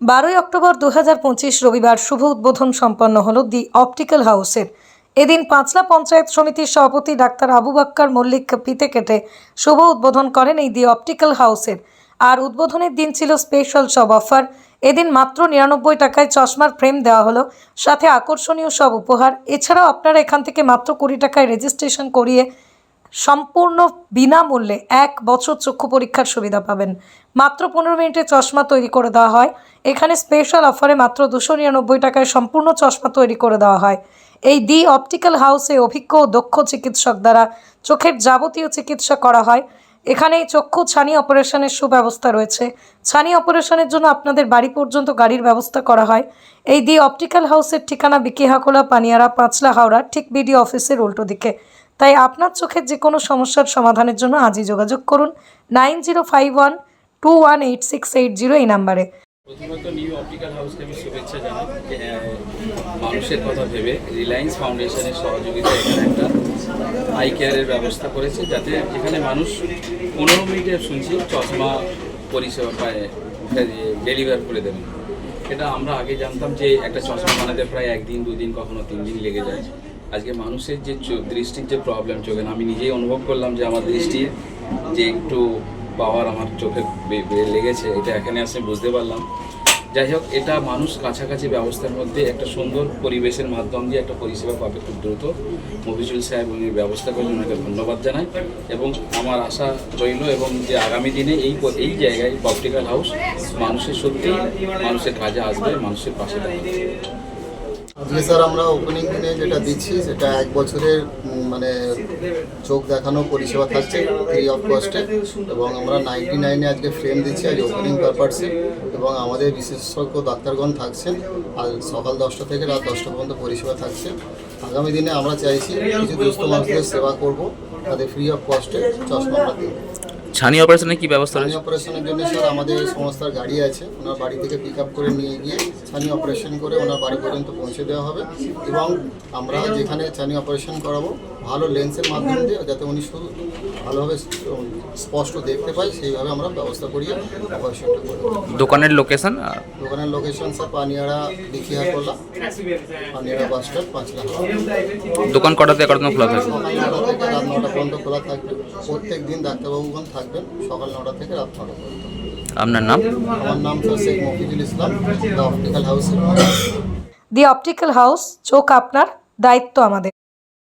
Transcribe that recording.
বারোই অক্টোবর দু হাজার পঁচিশ রবিবার শুভ উদ্বোধন সম্পন্ন হল দি অপটিক্যাল হাউসের। এদিন পাঁচলা পঞ্চায়েত সমিতির সভাপতি ডাক্তার আবু বাক্কার মল্লিক ফিতে কেটে শুভ উদ্বোধন করেন এই দি অপটিক্যাল হাউসের। আর উদ্বোধনের দিন ছিল স্পেশাল সব অফার। এদিন মাত্র নিরানব্বই টাকায় চশমার ফ্রেম দেওয়া হলো, সাথে আকর্ষণীয় সব উপহার। এছাড়াও আপনারা এখান থেকে মাত্র কুড়ি টাকায় রেজিস্ট্রেশন করিয়ে সম্পূর্ণ বিনামূল্যে এক বছর চক্ষু পরীক্ষার সুবিধা পাবেন। মাত্র পনেরো মিনিটে চশমা তৈরি করে দেওয়া হয়। এখানে স্পেশাল অফারে মাত্র দুশো নিরানব্বই টাকায় সম্পূর্ণ চশমা তৈরি করে দেওয়া হয়। এই দি অপটিক্যাল হাউসে অভিজ্ঞ ও দক্ষ চিকিৎসক দ্বারা চোখের যাবতীয় চিকিৎসা করা হয়। এখানে চক্ষু ছানি অপারেশনের সুব্যবস্থা রয়েছে। ছানি অপারেশনের জন্য আপনাদের বাড়ি পর্যন্ত গাড়ির ব্যবস্থা করা হয়। এই দি অপটিক্যাল হাউসের ঠিকানা বিকিহাকোলা পানিয়ারা, পাঁচলা, হাওড়া, ঠিক বিডি অফিসের উল্টো দিকে। তাই আপনার চোখের যে কোনো সমস্যার সমাধানের জন্য আজই যোগাযোগ করুন nine zero five one two one eight six eight zero এই নাম্বারে। প্রথমত নিউ অপটিক্যাল হাউসকে আমি শুভেচ্ছা জানাই মানুষের কথা ভেবে রিলায়েন্স ফাউন্ডেশনের সহযোগিতায় এখানে একটা আই কেয়ারের ব্যবস্থা করেছে, যাতে এখানে মানুষ পনেরো মিনিটে শুনছি, চশমা পরিষেবা পায় ডেলিভার করে দেবেন। এটা আমরা আগে জানতাম যে একটা চশমা বানাতে প্রায় একদিন, দুদিন, কখনো তিন দিন লেগে যায়। আজকে মানুষের যে দৃষ্টির যে প্রবলেম চোখে আমি নিজেই অনুভব করলাম যে আমার দৃষ্টির যে একটু পাওয়ার আমার চোখে লেগেছে, এটা এখানে আসে বুঝতে পারলাম। যাই হোক, এটা মানুষ কাছাকাছি ব্যবস্থার মধ্যে একটা সুন্দর পরিবেশের মাধ্যম দিয়ে একটা পরিষেবা পাবে খুব দ্রুত। মফিজুল সাহেব উনি ব্যবস্থা করলেন, ওনাকে ধন্যবাদ জানাই। এবং আমার আশা রইল এবং যে আগামী দিনে এই এই জায়গায় অপটিক্যাল হাউস মানুষের সত্যি মানুষের কাজে আসবে, মানুষের পাশে থাকবে আজকে স্যার, আমরা ওপেনিং দিনে যেটা দিচ্ছি সেটা এক বছরের মানে চোখ দেখানো পরিষেবা থাকছে ফ্রি অফ কস্টে এবং আমরা নাইনটি নাইনে আজকে ফ্রেম দিচ্ছি আজ ওপেনিং পারপাসে এবং আমাদের বিশেষজ্ঞ ডাক্তারগণ থাকছেন। আর সকাল দশটা থেকে রাত দশটা পর্যন্ত পরিষেবা থাকছে। আগামী দিনে আমরা চাইছি কিছু দুস্থ মানুষদের সেবা করব, তাদের ফ্রি অফ কস্টে চশমা আমরা ছানি অপারেশনের কি ব্যবস্থা ছানি রয়েছে অপারেশনের জন্য স্যার আমাদের সংস্থার গাড়ি আছে। ওনার বাড়ি থেকে পিক আপ করে নিয়ে গিয়ে ছানি অপারেশন করে ওনার বাড়ি পর্যন্ত পৌঁছে দেওয়া হবে। এবং আমরা যেখানে ছানি অপারেশন করাবো, ভালো লেন্সের মাধ্যমে দিয়ে যাতে উনি শুধু ভালোভাবে স্পষ্ট দেখতে পাই সেইভাবে আমরা ব্যবস্থা করিয়ে অপারেশনটা করব দোকানের লোকেশন দোকানের লোকেশন স্যার পানিয়াড়া বিখিয়ারকোলা পানিয়াড়া বাস স্ট্যান্ড পাঁচলা দোকান কটা থেকে কটা খোলা থাকে? সকাল নটা থেকে রাত নটা পর্যন্ত খোলা থাকবে। প্রত্যেক দিন ডাক্তারবাবুগণ থাকবেন সকাল নটা থেকে রাত নটা পর্যন্ত। আপনার নাম? আমার নাম sir Sheikh Mofizul Islam the optical house the optical house চোখ আপনার দায়িত্ব আমাদের।